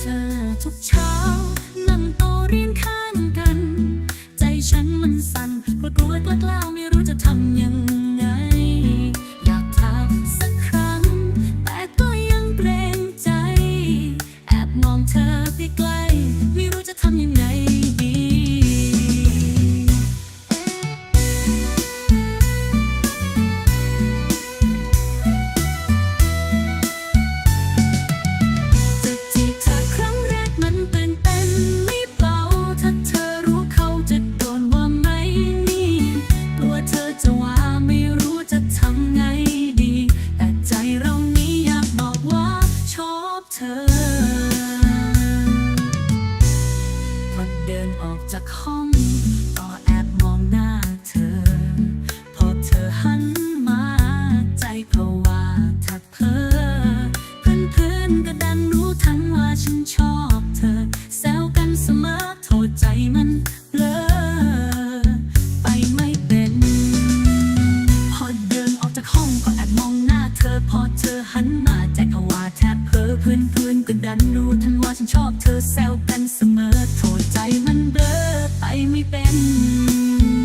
เธอทุกเช้านั่งโตเรียงข้างกัน ใจฉันมันสั่นเพรากลัวกล้าวไม่รู้จะทำยังไงินออกจากห้อง อนเพื่อนๆก็ดันรู้ทันว่าฉันชอบเธอแซวกันเสมอ โทษใจมันเบลอไปไม่เป็น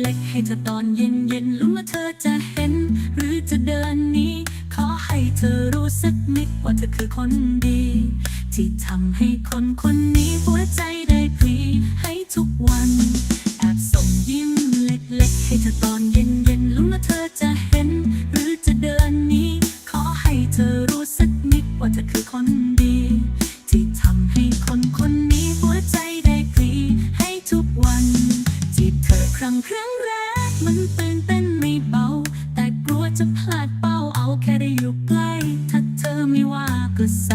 เล็กให้เธอตอนเย็นเย็นรู้ว่าเธอจะเห็น หรือจะเดินนี้ ขอให้เธอรู้สักนิดว่าเธอคือคนดี ที่ทำให้คนคนนี้หัวใจได้พรีให้ทุกวันแอบส่งยิ้มเล็กๆ ให้เธอตอนเย็นเย็นรู้ว่าเธอจะเห็น ครั้งแรกมันตื่นเต้นไม่เบา แต่กลัวจะพลาดเป้าเอาแค่ได้อยู่ใกล้ ถ้าเธอไม่ว่าก็แส